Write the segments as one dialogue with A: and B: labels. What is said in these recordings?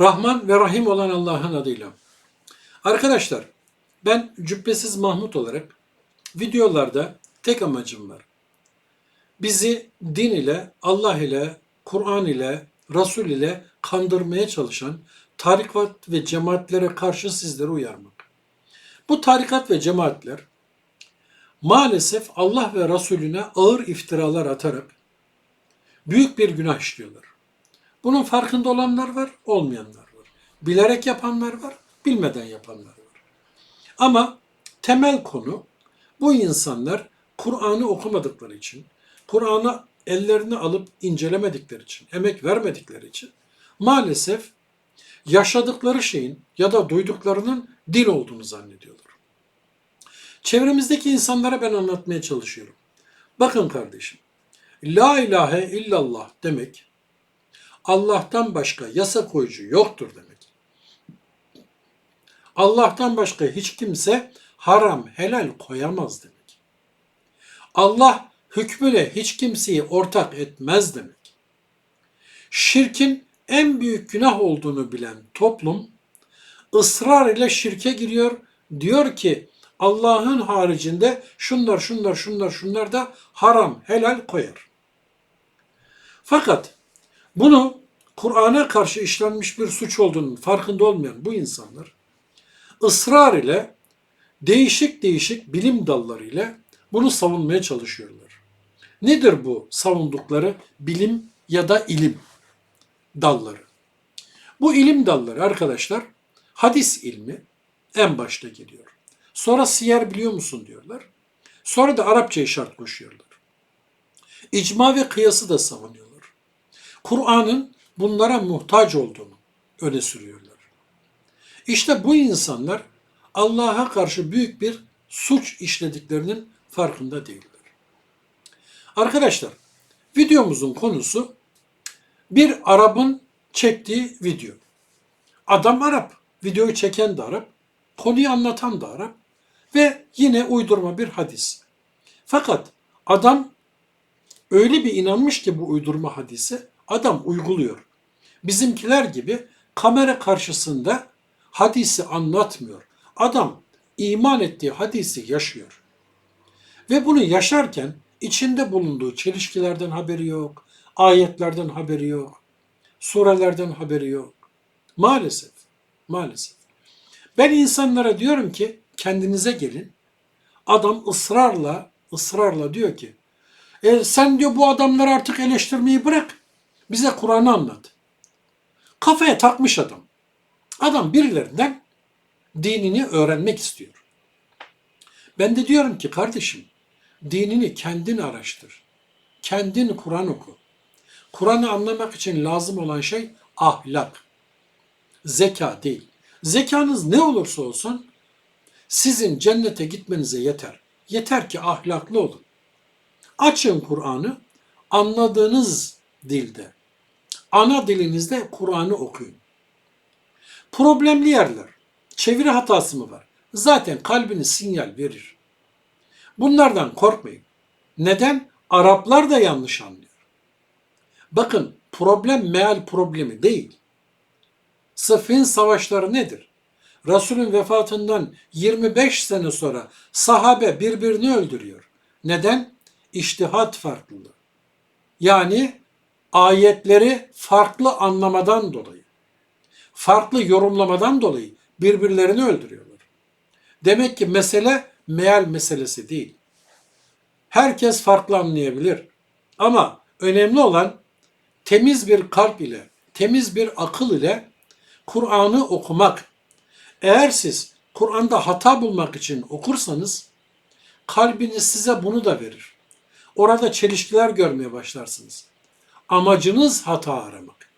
A: Rahman ve Rahim olan Allah'ın adıyla. Arkadaşlar ben Cübbesiz Mahmut olarak videolarda tek amacım var. Bizi din ile, Allah ile, Kur'an ile, Resul ile kandırmaya çalışan tarikat ve cemaatlere karşı sizleri uyarmak. Bu tarikat ve cemaatler maalesef Allah ve Resulüne ağır iftiralar atarak büyük bir günah işliyorlar. Bunun farkında olanlar var, olmayanlar var. Bilerek yapanlar var, bilmeden yapanlar var. Ama temel konu bu insanlar Kur'an'ı okumadıkları için, Kur'an'ı ellerine alıp incelemedikleri için, emek vermedikleri için maalesef yaşadıkları şeyin ya da duyduklarının din olduğunu zannediyorlar. Çevremizdeki insanlara ben anlatmaya çalışıyorum. Bakın kardeşim, La ilahe illallah demek Allah'tan başka yasa koyucu yoktur demek. Allah'tan başka hiç kimse haram, helal koyamaz demek. Allah hükmüyle hiç kimseyi ortak etmez demek. Şirkin en büyük günah olduğunu bilen toplum ısrar ile şirke giriyor. Diyor ki Allah'ın haricinde şunlar şunlar şunlar şunlar da haram, helal koyar. Fakat bunu Kur'an'a karşı işlenmiş bir suç olduğunun farkında olmayan bu insanlar ısrar ile değişik değişik bilim dalları ile bunu savunmaya çalışıyorlar. Nedir bu savundukları bilim ya da ilim dalları? Bu ilim dalları arkadaşlar hadis ilmi en başta geliyor. Sonra siyer biliyor musun diyorlar. Sonra da Arapçayı şart koşuyorlar. İcma ve kıyası da savunuyorlar. Kur'an'ın bunlara muhtaç olduğunu öne sürüyorlar. İşte bu insanlar Allah'a karşı büyük bir suç işlediklerinin farkında değiller. Arkadaşlar, videomuzun konusu bir Arap'ın çektiği video. Adam Arap, videoyu çeken de Arap, konuyu anlatan da Arap ve yine uydurma bir hadis. Fakat adam öyle bir inanmış ki bu uydurma hadise, adam uyguluyor. Bizimkiler gibi kamera karşısında hadisi anlatmıyor. Adam iman ettiği hadisi yaşıyor. Ve bunu yaşarken içinde bulunduğu çelişkilerden haberi yok, ayetlerden haberi yok, surelerden haberi yok. Maalesef, maalesef. Ben insanlara diyorum ki kendinize gelin. Adam ısrarla, ısrarla diyor ki e, sen diyor bu adamları artık eleştirmeyi bırak. Bize Kur'an'ı anlat. Kafaya takmış adam. Adam birilerinden dinini öğrenmek istiyor. Ben de diyorum ki kardeşim dinini kendin araştır. Kendin Kur'an oku. Kur'an'ı anlamak için lazım olan şey ahlak. Zeka değil. Zekanız ne olursa olsun sizin cennete gitmenize yeter. Yeter ki ahlaklı olun. Açın Kur'an'ı anladığınız dilde. Ana dilinizde Kur'an'ı okuyun. Problemli yerler. Çeviri hatası mı var? Zaten kalbiniz sinyal verir. Bunlardan korkmayın. Neden? Araplar da yanlış anlıyor. Bakın problem meal problemi değil. Sıffin savaşları nedir? Resulün vefatından 25 sene sonra sahabe birbirini öldürüyor. Neden? İçtihat farklılığı. Yani ayetleri farklı anlamadan dolayı, farklı yorumlamadan dolayı birbirlerini öldürüyorlar. Demek ki mesele meal meselesi değil. Herkes farklı anlayabilir. Ama önemli olan temiz bir kalp ile, temiz bir akıl ile Kur'an'ı okumak. Eğer siz Kur'an'da hata bulmak için okursanız kalbiniz size bunu da verir. Orada çelişkiler görmeye başlarsınız. Amacınız hata aramak.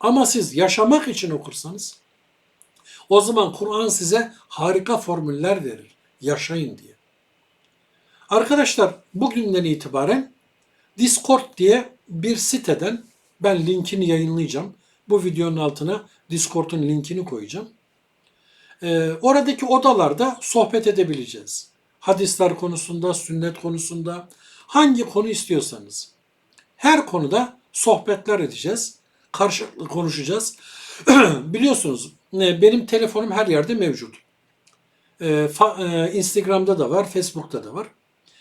A: Ama siz yaşamak için okursanız o zaman Kur'an size harika formüller verir. Yaşayın diye. Arkadaşlar bugünden itibaren Discord diye bir siteden ben linkini yayınlayacağım. Bu videonun altına Discord'un linkini koyacağım. Ee, oradaki odalarda sohbet edebileceğiz. Hadisler konusunda, sünnet konusunda, hangi konu istiyorsanız. Her konuda sohbetler edeceğiz. Karşılıklı konuşacağız. Biliyorsunuz e, benim telefonum her yerde mevcut. E, e, Instagram'da da var, Facebook'ta da var.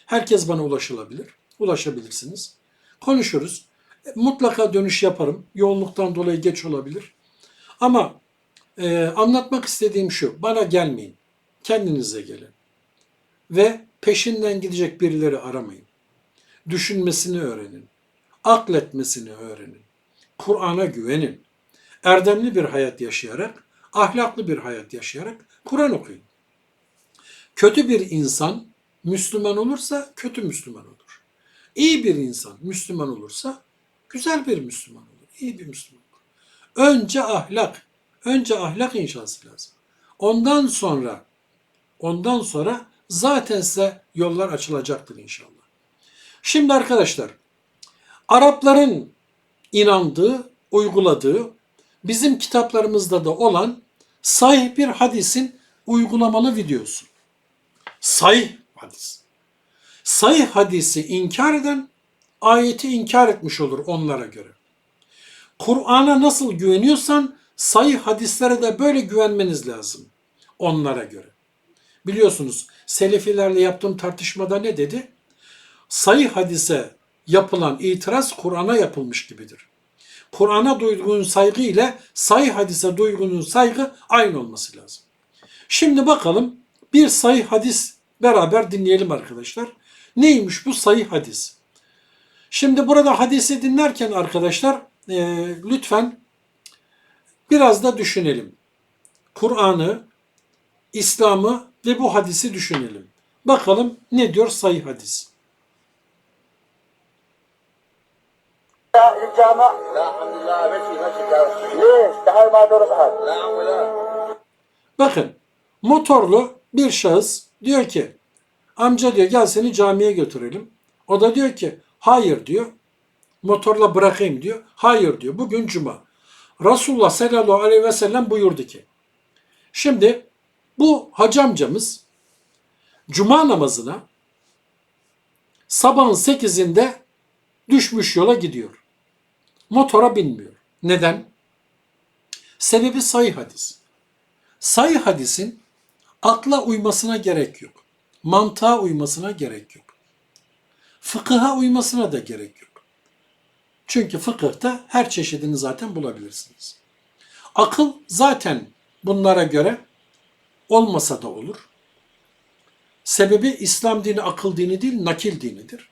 A: Herkes bana ulaşılabilir. Ulaşabilirsiniz. Konuşuruz. Mutlaka dönüş yaparım. Yoğunluktan dolayı geç olabilir. Ama e, anlatmak istediğim şu. Bana gelmeyin. Kendinize gelin. Ve peşinden gidecek birileri aramayın. Düşünmesini öğrenin. Akletmesini öğrenin. Kur'an'a güvenin. Erdemli bir hayat yaşayarak, ahlaklı bir hayat yaşayarak Kur'an okuyun. Kötü bir insan Müslüman olursa kötü Müslüman olur. İyi bir insan Müslüman olursa güzel bir Müslüman olur. iyi bir Müslüman olur. Önce ahlak, önce ahlak inşası lazım. Ondan sonra, ondan sonra zaten size yollar açılacaktır inşallah. Şimdi arkadaşlar, Arapların inandığı, uyguladığı, bizim kitaplarımızda da olan sahih bir hadisin uygulamalı videosu. Sahih hadis. Sahih hadisi inkar eden ayeti inkar etmiş olur onlara göre. Kur'an'a nasıl güveniyorsan sahih hadislere de böyle güvenmeniz lazım onlara göre. Biliyorsunuz Selefilerle yaptığım tartışmada ne dedi? Sahih hadise yapılan itiraz Kur'an'a yapılmış gibidir. Kur'an'a duyduğun saygı ile sahih hadise duyduğun saygı aynı olması lazım. Şimdi bakalım bir sahih hadis beraber dinleyelim arkadaşlar. Neymiş bu sahih hadis? Şimdi burada hadisi dinlerken arkadaşlar e, lütfen biraz da düşünelim. Kur'an'ı, İslam'ı ve bu hadisi düşünelim. Bakalım ne diyor sahih hadis?
B: للجامع
C: لا الحمد لله ماشي ماشي دارس
B: ليش تعال ما دور صحاب
C: لا عم لا
A: Bakın motorlu bir şahıs diyor ki amca diyor gel seni camiye götürelim. O da diyor ki hayır diyor. Motorla bırakayım diyor. Hayır diyor. Bugün cuma. Resulullah sallallahu aleyhi ve sellem buyurdu ki. Şimdi bu hacı amcamız cuma namazına sabahın 8'inde düşmüş yola gidiyor. Motora binmiyor. Neden? Sebebi sayı hadis. Sayı hadisin akla uymasına gerek yok. Mantığa uymasına gerek yok. Fıkıha uymasına da gerek yok. Çünkü fıkıhta her çeşidini zaten bulabilirsiniz. Akıl zaten bunlara göre olmasa da olur. Sebebi İslam dini akıl dini değil, nakil dinidir.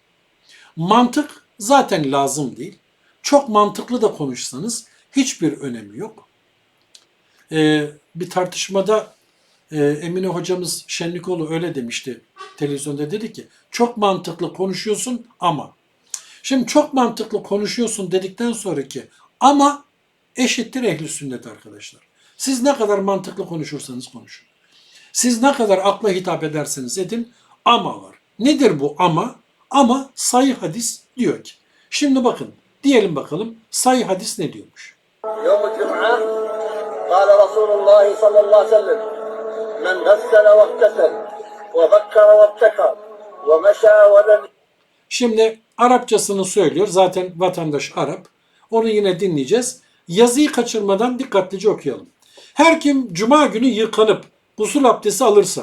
A: Mantık zaten lazım değil. Çok mantıklı da konuşsanız hiçbir önemi yok. Ee, bir tartışmada e, Emine hocamız Şenlikoğlu öyle demişti televizyonda dedi ki çok mantıklı konuşuyorsun ama şimdi çok mantıklı konuşuyorsun dedikten sonraki ama eşittir ehli sünnet arkadaşlar. Siz ne kadar mantıklı konuşursanız konuşun. Siz ne kadar akla hitap ederseniz edin ama var. Nedir bu ama? Ama sayı hadis diyor ki. Şimdi bakın Diyelim bakalım sayı hadis ne diyormuş?
C: Yevmü cüm'a kâle Resulullah sallallahu aleyhi ve sellem men gassele ve ihtesel ve bekkara ve ibtekar ve meşâ ve lem
A: Şimdi Arapçasını söylüyor. Zaten vatandaş Arap. Onu yine dinleyeceğiz. Yazıyı kaçırmadan dikkatlice okuyalım. Her kim cuma günü yıkanıp gusül abdesti alırsa,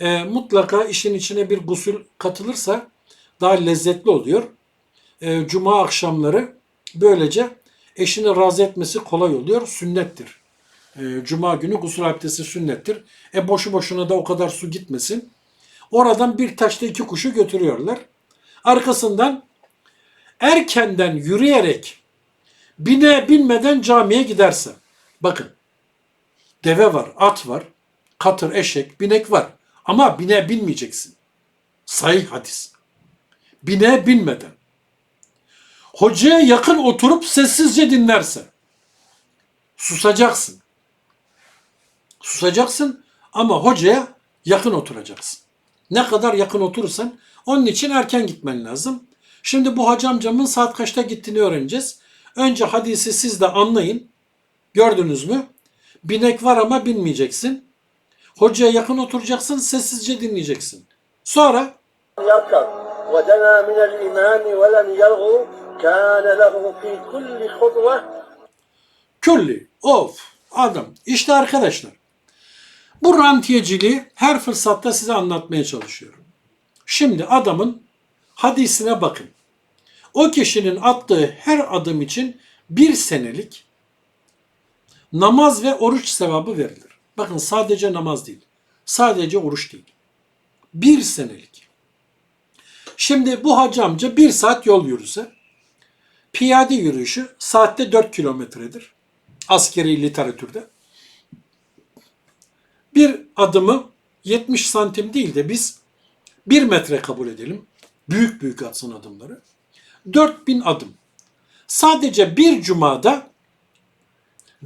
A: e, mutlaka işin içine bir gusül katılırsa daha lezzetli oluyor. E, cuma akşamları böylece eşini razı etmesi kolay oluyor. Sünnettir. E, cuma günü gusül abdesti sünnettir. E boşu boşuna da o kadar su gitmesin. Oradan bir taşla iki kuşu götürüyorlar. Arkasından erkenden yürüyerek bine binmeden camiye giderse. Bakın deve var, at var, katır, eşek, binek var. Ama bine binmeyeceksin. Sahih hadis. Bine binmeden Hocaya yakın oturup sessizce dinlerse. Susacaksın. Susacaksın ama hocaya yakın oturacaksın. Ne kadar yakın oturursan onun için erken gitmen lazım. Şimdi bu hacı amcamın saat kaçta gittiğini öğreneceğiz. Önce hadisi siz de anlayın. Gördünüz mü? Binek var ama binmeyeceksin. Hocaya yakın oturacaksın, sessizce dinleyeceksin. Sonra
C: يركب ودنا من الإمام ولم يرغو Kâne lehu fî kulli hudve
A: Külli, of, adam. İşte arkadaşlar. Bu rantiyeciliği her fırsatta size anlatmaya çalışıyorum. Şimdi adamın hadisine bakın. O kişinin attığı her adım için bir senelik namaz ve oruç sevabı verilir. Bakın sadece namaz değil. Sadece oruç değil. Bir senelik. Şimdi bu hacı amca bir saat yol yürüse piyade yürüyüşü saatte 4 kilometredir. Askeri literatürde. Bir adımı 70 santim değil de biz 1 metre kabul edelim. Büyük büyük atsın adımları. 4000 adım. Sadece bir cumada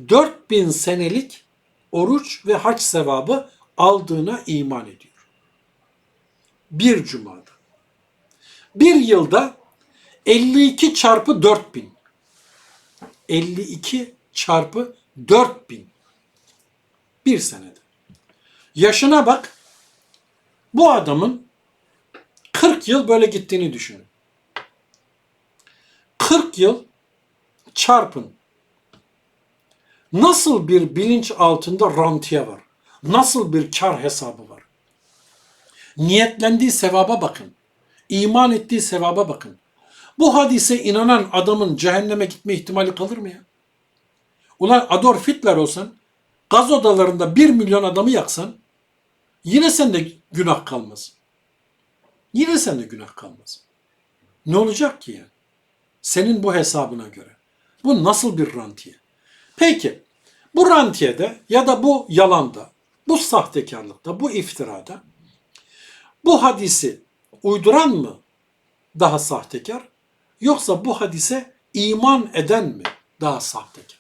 A: 4000 senelik oruç ve hac sevabı aldığına iman ediyor. Bir cumada. Bir yılda 52 çarpı 4000. 52 çarpı 4000. Bir senede. Yaşına bak. Bu adamın 40 yıl böyle gittiğini düşünün. 40 yıl çarpın. Nasıl bir bilinç altında rantiye var? Nasıl bir kar hesabı var? Niyetlendiği sevaba bakın. İman ettiği sevaba bakın. Bu hadise inanan adamın cehenneme gitme ihtimali kalır mı ya? Ulan Adolf Hitler olsan, gaz odalarında bir milyon adamı yaksan, yine sende günah kalmaz. Yine sende günah kalmaz. Ne olacak ki yani? Senin bu hesabına göre. Bu nasıl bir rantiye? Peki, bu rantiyede ya da bu yalanda, bu sahtekarlıkta, bu iftirada bu hadisi uyduran mı daha sahtekar yoksa bu hadise iman eden mi daha sahtekar?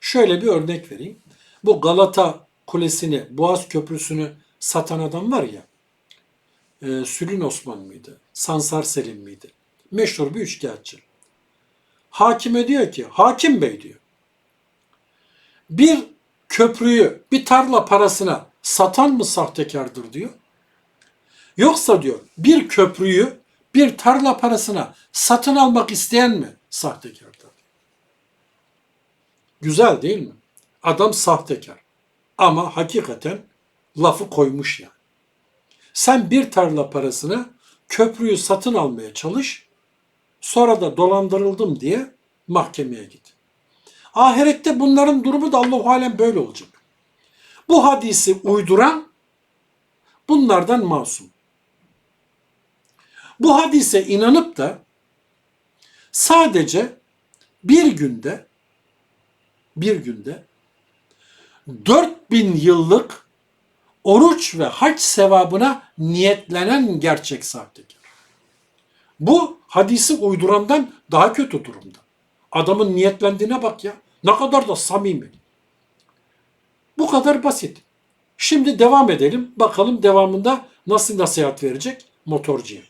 A: Şöyle bir örnek vereyim. Bu Galata Kulesi'ni, Boğaz Köprüsü'nü satan adam var ya, e, Sülün Osman mıydı, Sansar Selim miydi? Meşhur bir üçkağıtçı. Hakime diyor ki, hakim bey diyor, bir köprüyü bir tarla parasına satan mı sahtekardır diyor. Yoksa diyor bir köprüyü bir tarla parasına satın almak isteyen mi sahtekardır? Güzel değil mi? Adam sahtekar. Ama hakikaten lafı koymuş yani. Sen bir tarla parasına köprüyü satın almaya çalış. Sonra da dolandırıldım diye mahkemeye git. Ahirette bunların durumu da Allah-u Alem böyle olacak. Bu hadisi uyduran bunlardan masum. Bu hadise inanıp da sadece bir günde bir günde 4000 yıllık oruç ve hac sevabına niyetlenen gerçek sahtekar. Bu hadisi uydurandan daha kötü durumda. Adamın niyetlendiğine bak ya. Ne kadar da samimi. Bu kadar basit. Şimdi devam edelim. Bakalım devamında nasıl nasihat verecek motorcuya.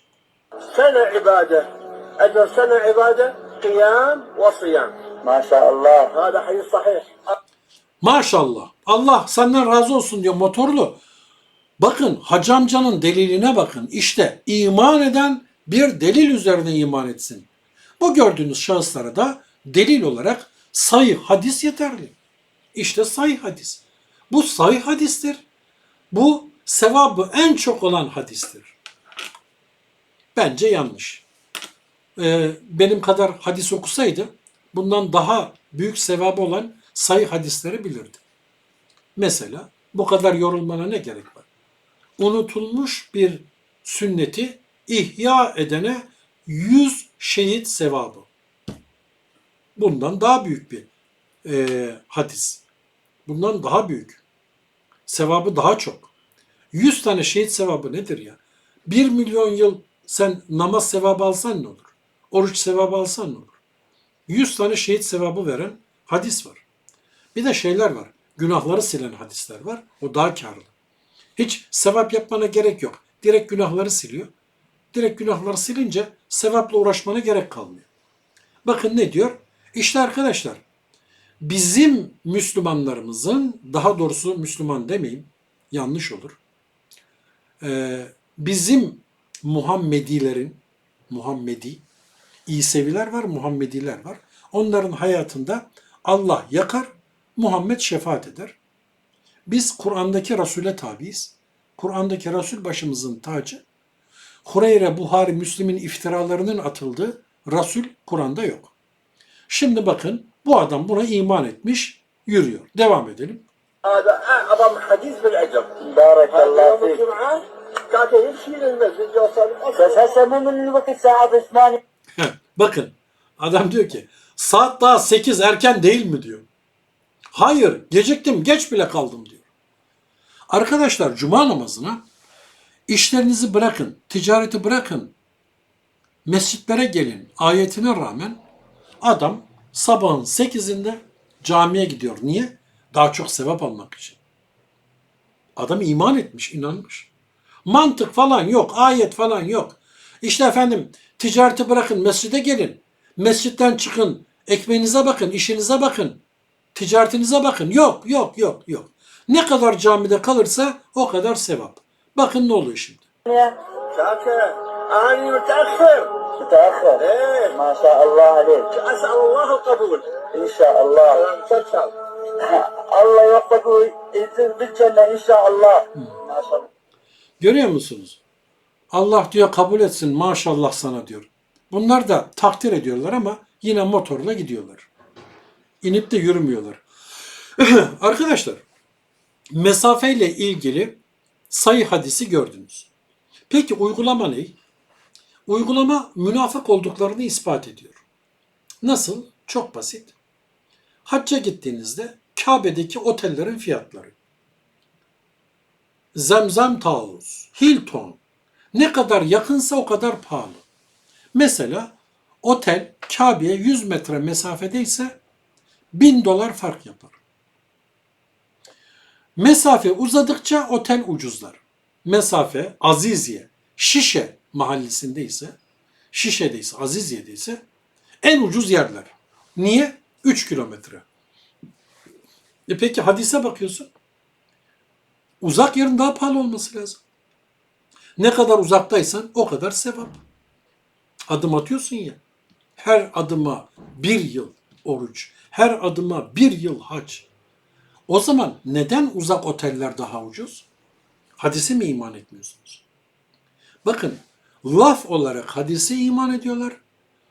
C: سنة عبادة أجر سنة عبادة قيام وصيام
B: ما شاء الله
C: هذا حديث صحيح
A: Maşallah. Allah senden razı olsun diyor motorlu. Bakın hacı amcanın deliline bakın. İşte iman eden bir delil üzerine iman etsin. Bu gördüğünüz şahıslara da delil olarak sayı hadis yeterli. İşte sayı hadis. Bu sayı hadistir. Bu sevabı en çok olan hadistir. Bence yanlış. Ee, benim kadar hadis okusaydı bundan daha büyük sevabı olan sayı hadisleri bilirdi. Mesela bu kadar yorulmana ne gerek var? Unutulmuş bir sünneti ihya edene yüz şehit sevabı. Bundan daha büyük bir e, hadis. Bundan daha büyük. Sevabı daha çok. Yüz tane şehit sevabı nedir ya? Bir milyon yıl sen namaz sevabı alsan ne olur? Oruç sevabı alsan ne olur? Yüz tane şehit sevabı veren hadis var. Bir de şeyler var. Günahları silen hadisler var. O daha karlı. Hiç sevap yapmana gerek yok. Direkt günahları siliyor. Direkt günahları silince sevapla uğraşmana gerek kalmıyor. Bakın ne diyor? İşte arkadaşlar bizim Müslümanlarımızın daha doğrusu Müslüman demeyeyim yanlış olur. Ee, bizim Muhammedilerin, Muhammedi, İseviler var, Muhammediler var. Onların hayatında Allah yakar, Muhammed şefaat eder. Biz Kur'an'daki Resul'e tabiiz. Kur'an'daki Resul başımızın tacı. Hureyre, Buhari, Müslim'in iftiralarının atıldığı Resul Kur'an'da yok. Şimdi bakın bu adam buna iman etmiş, yürüyor. Devam edelim.
B: Adam hadis bil ecem. Barakallahu Zaten hiç
A: yenilmez. Bakın adam diyor ki saat daha 8 erken değil mi diyor. Hayır geciktim geç bile kaldım diyor. Arkadaşlar cuma namazına işlerinizi bırakın, ticareti bırakın, mescitlere gelin ayetine rağmen adam sabahın 8'inde camiye gidiyor. Niye? Daha çok sevap almak için. Adam iman etmiş, inanmış. Mantık falan yok, ayet falan yok. İşte efendim ticareti bırakın, mescide gelin. Mescitten çıkın, ekmeğinize bakın, işinize bakın. Ticaretinize bakın. Yok, yok, yok, yok. Ne kadar camide kalırsa o kadar sevap. Bakın ne oluyor şimdi.
C: شاكر انا متاخر
B: متأخر
C: ايه
B: ما شاء الله عليك
C: اسال الله القبول
B: إن شاء الله
C: مسلسل
B: الله يوفقك ويجزيك بالجنة إن شاء الله ما شاء الله
A: Görüyor musunuz? Allah diyor kabul etsin maşallah sana diyor. Bunlar da takdir ediyorlar ama yine motorla gidiyorlar. İnip de yürümüyorlar. Arkadaşlar mesafeyle ilgili sayı hadisi gördünüz. Peki uygulama ne? Uygulama münafık olduklarını ispat ediyor. Nasıl? Çok basit. Hacca gittiğinizde Kabe'deki otellerin fiyatları. Zemzem Tavus, Hilton ne kadar yakınsa o kadar pahalı. Mesela otel Kabe'ye 100 metre mesafedeyse 1000 dolar fark yapar. Mesafe uzadıkça otel ucuzlar. Mesafe Azizye, Şişe mahallesindeyse, Şişe'deyse, Azizye'deyse en ucuz yerler. Niye? 3 kilometre. E peki hadise bakıyorsun. Uzak yerin daha pahalı olması lazım. Ne kadar uzaktaysan o kadar sevap. Adım atıyorsun ya. Her adıma bir yıl oruç, her adıma bir yıl hac. O zaman neden uzak oteller daha ucuz? Hadise mi iman etmiyorsunuz? Bakın laf olarak hadise iman ediyorlar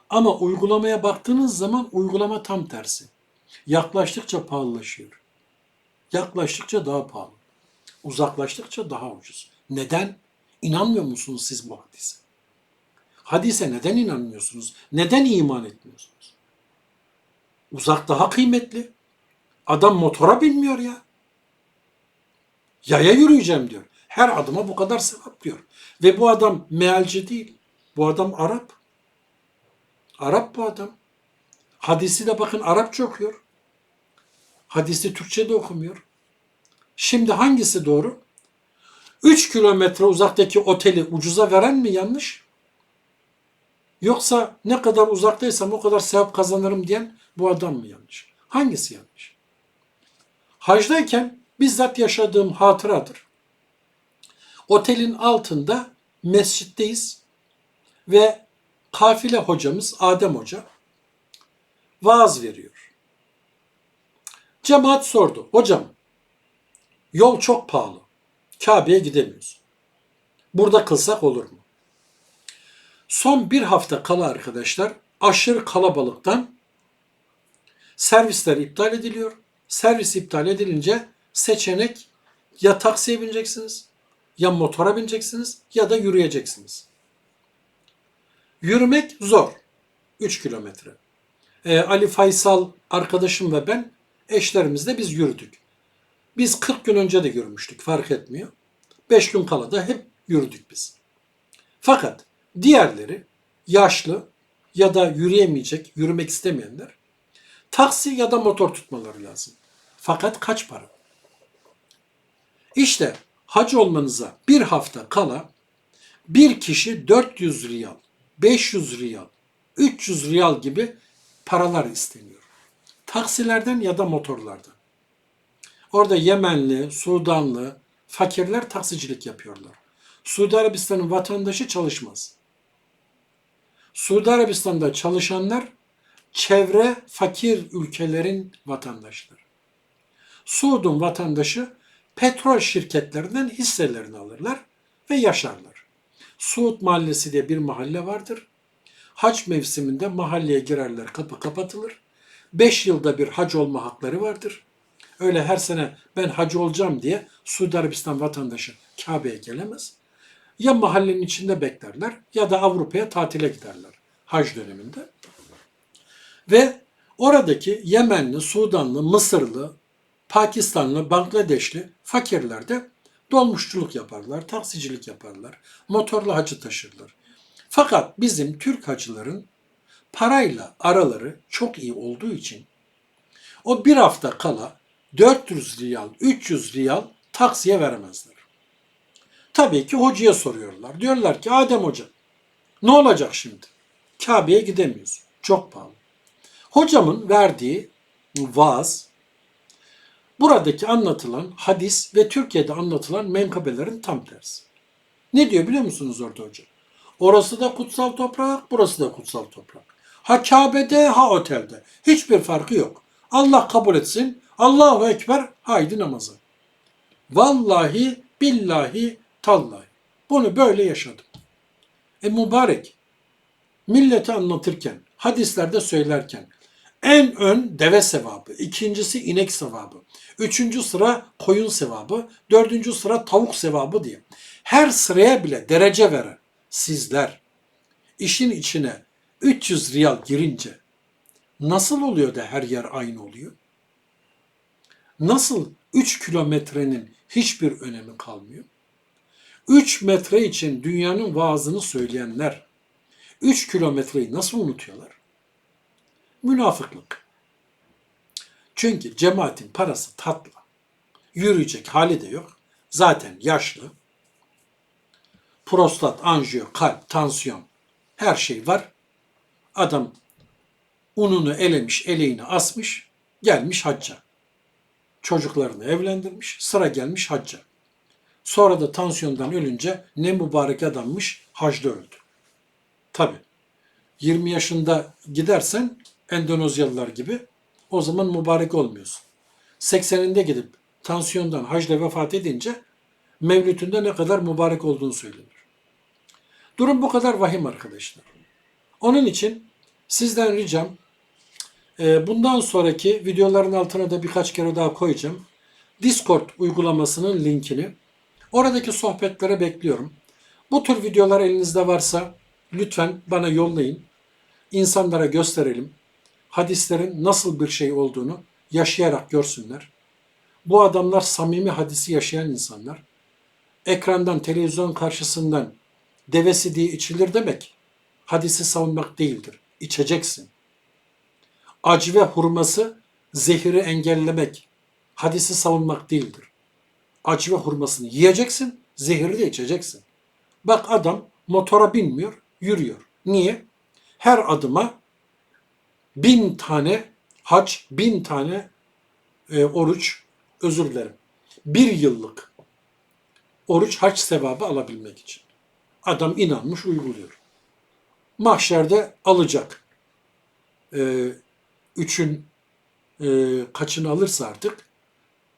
A: ama uygulamaya baktığınız zaman uygulama tam tersi. Yaklaştıkça pahalılaşıyor. Yaklaştıkça daha pahalı. Uzaklaştıkça daha ucuz. Neden? İnanmıyor musunuz siz bu hadise? Hadise neden inanmıyorsunuz? Neden iman etmiyorsunuz? Uzak daha kıymetli. Adam motora binmiyor ya. Yaya yürüyeceğim diyor. Her adıma bu kadar sevap diyor. Ve bu adam mealci değil. Bu adam Arap. Arap bu adam. Hadisi de bakın Arapça okuyor. Hadisi Türkçe de okumuyor. Şimdi hangisi doğru? 3 kilometre uzaktaki oteli ucuza veren mi yanlış? Yoksa ne kadar uzaktaysam o kadar sevap kazanırım diyen bu adam mı yanlış? Hangisi yanlış? Hacdayken bizzat yaşadığım hatıradır. Otelin altında mescitteyiz ve kafile hocamız Adem Hoca vaaz veriyor. Cemaat sordu. Hocam yol çok pahalı. Kabe'ye gidemiyoruz. Burada kılsak olur mu? Son bir hafta kala arkadaşlar aşırı kalabalıktan servisler iptal ediliyor. Servis iptal edilince seçenek ya taksiye bineceksiniz, ya motora bineceksiniz ya da yürüyeceksiniz. Yürümek zor. 3 kilometre. Ee, Ali Faysal arkadaşım ve ben eşlerimizle biz yürüdük. Biz 40 gün önce de yürümüştük fark etmiyor. 5 gün kala da hep yürüdük biz. Fakat diğerleri yaşlı ya da yürüyemeyecek, yürümek istemeyenler taksi ya da motor tutmaları lazım. Fakat kaç para? İşte hac olmanıza bir hafta kala bir kişi 400 riyal, 500 riyal, 300 riyal gibi paralar isteniyor. Taksilerden ya da motorlardan. Orada Yemenli, Sudanlı, fakirler taksicilik yapıyorlar. Suudi Arabistan'ın vatandaşı çalışmaz. Suudi Arabistan'da çalışanlar çevre fakir ülkelerin vatandaşları. Suud'un vatandaşı petrol şirketlerinden hisselerini alırlar ve yaşarlar. Suud Mahallesi diye bir mahalle vardır. Hac mevsiminde mahalleye girerler, kapı kapatılır. Beş yılda bir hac olma hakları vardır. Öyle her sene ben hacı olacağım diye Suudi Arabistan vatandaşı Kabe'ye gelemez. Ya mahallenin içinde beklerler ya da Avrupa'ya tatile giderler hac döneminde. Ve oradaki Yemenli, Sudanlı, Mısırlı, Pakistanlı, Bangladeşli fakirler de dolmuşçuluk yaparlar, taksicilik yaparlar, motorla hacı taşırlar. Fakat bizim Türk hacıların parayla araları çok iyi olduğu için o bir hafta kala 400 riyal, 300 riyal taksiye veremezler. Tabii ki hocaya soruyorlar. Diyorlar ki Adem Hoca ne olacak şimdi? Kabe'ye gidemiyoruz. Çok pahalı. Hocamın verdiği vaaz buradaki anlatılan hadis ve Türkiye'de anlatılan menkabelerin tam tersi. Ne diyor biliyor musunuz orada hoca? Orası da kutsal toprak, burası da kutsal toprak. Ha Kabe'de ha otelde. Hiçbir farkı yok. Allah kabul etsin. Allahu Ekber haydi namaza. Vallahi billahi tallahi. Bunu böyle yaşadım. E mübarek. Millete anlatırken, hadislerde söylerken en ön deve sevabı, ikincisi inek sevabı, üçüncü sıra koyun sevabı, dördüncü sıra tavuk sevabı diye. Her sıraya bile derece veren sizler işin içine 300 riyal girince nasıl oluyor da her yer aynı oluyor? Nasıl 3 kilometrenin hiçbir önemi kalmıyor? 3 metre için dünyanın vaazını söyleyenler 3 kilometreyi nasıl unutuyorlar? Münafıklık. Çünkü cemaatin parası tatlı. Yürüyecek hali de yok. Zaten yaşlı. Prostat, anjiyo, kalp, tansiyon her şey var. Adam ununu elemiş, eleğini asmış, gelmiş hacca. Çocuklarını evlendirmiş, sıra gelmiş hacca. Sonra da tansiyondan ölünce ne mübarek adammış, hacda öldü. Tabi 20 yaşında gidersen Endonezyalılar gibi o zaman mübarek olmuyorsun. 80'inde gidip tansiyondan hacda vefat edince mevlütünde ne kadar mübarek olduğunu söylenir. Durum bu kadar vahim arkadaşlar. Onun için sizden ricam bundan sonraki videoların altına da birkaç kere daha koyacağım. Discord uygulamasının linkini oradaki sohbetlere bekliyorum. Bu tür videolar elinizde varsa lütfen bana yollayın. İnsanlara gösterelim. Hadislerin nasıl bir şey olduğunu yaşayarak görsünler. Bu adamlar samimi hadisi yaşayan insanlar. Ekrandan, televizyon karşısından devesi diye içilir demek hadisi savunmak değildir. İçeceksin. Acı ve hurması zehiri engellemek, hadisi savunmak değildir. Acı ve hurmasını yiyeceksin, zehiri de içeceksin. Bak adam motora binmiyor, yürüyor. Niye? Her adıma bin tane hac, bin tane e, oruç, özür dilerim. Bir yıllık oruç hac sevabı alabilmek için. Adam inanmış uyguluyor. Mahşerde alacak. Ee, üçün e, kaçını alırsa artık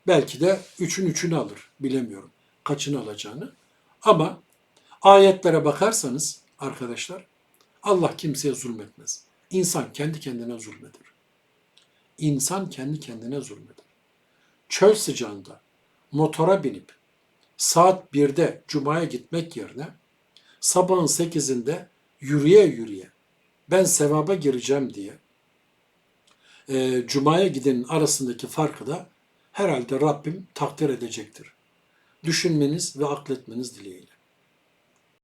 A: belki de üçün üçünü alır. Bilemiyorum kaçını alacağını. Ama ayetlere bakarsanız arkadaşlar Allah kimseye zulmetmez. İnsan kendi kendine zulmeder. İnsan kendi kendine zulmeder. Çöl sıcağında motora binip saat 1'de Cuma'ya gitmek yerine sabahın 8'inde yürüye yürüye ben sevaba gireceğim diye e, Cuma'ya gidenin arasındaki farkı da herhalde Rabbim takdir edecektir. Düşünmeniz ve akletmeniz dileğiyle.